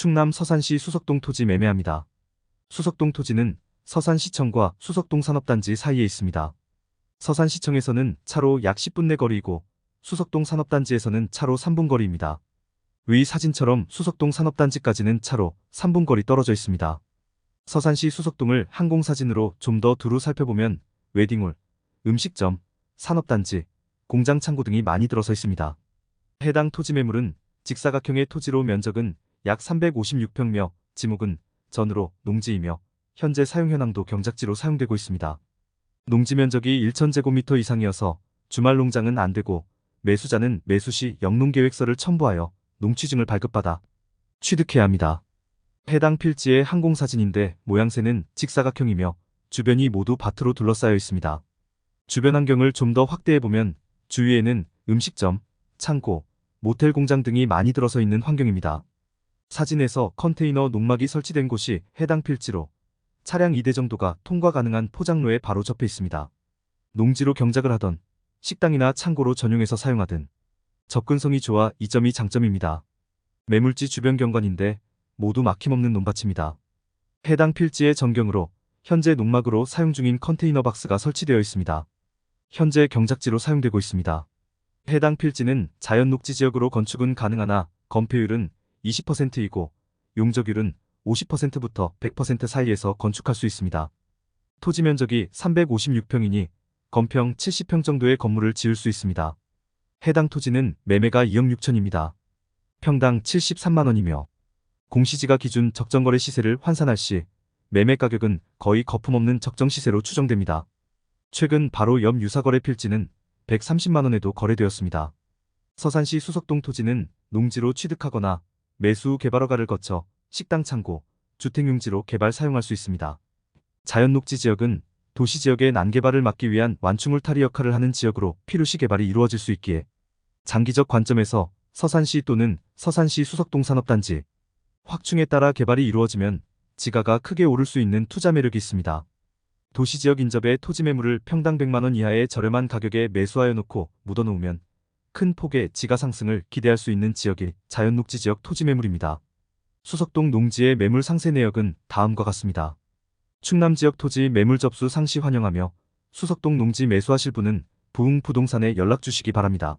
충남 서산시 수석동 토지 매매합니다. 수석동 토지는 서산시청과 수석동 산업단지 사이에 있습니다. 서산시청에서는 차로 약 10분 내 거리이고 수석동 산업단지에서는 차로 3분 거리입니다. 위 사진처럼 수석동 산업단지까지는 차로 3분 거리 떨어져 있습니다. 서산시 수석동을 항공사진으로 좀 더 두루 살펴보면 웨딩홀, 음식점, 산업단지, 공장 창고 등이 많이 들어서 있습니다. 해당 토지 매물은 직사각형의 토지로 면적은 약 356평며 지목은 전으로 농지이며 현재 사용 현황도 경작지로 사용되고 있습니다. 농지 면적이 1,000제곱미터 이상이어서 주말 농장은 안 되고 매수자는 매수 시 영농계획서를 첨부하여 농취증을 발급받아 취득해야 합니다. 해당 필지의 항공사진인데 모양새는 직사각형이며 주변이 모두 밭으로 둘러싸여 있습니다. 주변 환경을 좀 더 확대해보면 주위에는 음식점, 창고, 모텔 공장 등이 많이 들어서 있는 환경입니다. 사진에서 컨테이너 농막이 설치된 곳이 해당 필지로 차량 2대 정도가 통과 가능한 포장로에 바로 접해 있습니다. 농지로 경작을 하던 식당이나 창고로 전용해서 사용하든 접근성이 좋아 이 점이 장점입니다. 매물지 주변 경관인데 모두 막힘없는 논밭입니다. 해당 필지의 전경으로 현재 농막으로 사용 중인 컨테이너 박스가 설치되어 있습니다. 현재 경작지로 사용되고 있습니다. 해당 필지는 자연 녹지 지역으로 건축은 가능하나 건폐율은 20%이고 용적률은 50%부터 100% 사이에서 건축할 수 있습니다. 토지 면적이 356평이니 건평 70평 정도의 건물을 지을 수 있습니다. 해당 토지는 매매가 2억 6천입니다. 평당 73만 원이며 공시지가 기준 적정거래 시세를 환산할 시 매매 가격은 거의 거품없는 적정 시세로 추정됩니다. 최근 바로 옆 유사거래 필지는 130만 원에도 거래되었습니다. 서산시 수석동 토지는 농지로 취득하거나 매수 후 개발허가를 거쳐 식당 창고, 주택용지로 개발 사용할 수 있습니다. 자연녹지 지역은 도시 지역의 난개발을 막기 위한 완충 울타리 역할을 하는 지역으로 필요시 개발이 이루어질 수 있기에 장기적 관점에서 서산시 또는 서산시 수석동 산업단지 확충에 따라 개발이 이루어지면 지가가 크게 오를 수 있는 투자 매력이 있습니다. 도시 지역 인접의 토지 매물을 평당 100만원 이하의 저렴한 가격에 매수하여 놓고 묻어놓으면 큰 폭의 지가 상승을 기대할 수 있는 지역이 자연녹지 지역 토지 매물입니다. 수석동 농지의 매물 상세 내역은 다음과 같습니다. 충남 지역 토지 매물 접수 상시 환영하며 수석동 농지 매수하실 분은 부흥 부동산에 연락 주시기 바랍니다.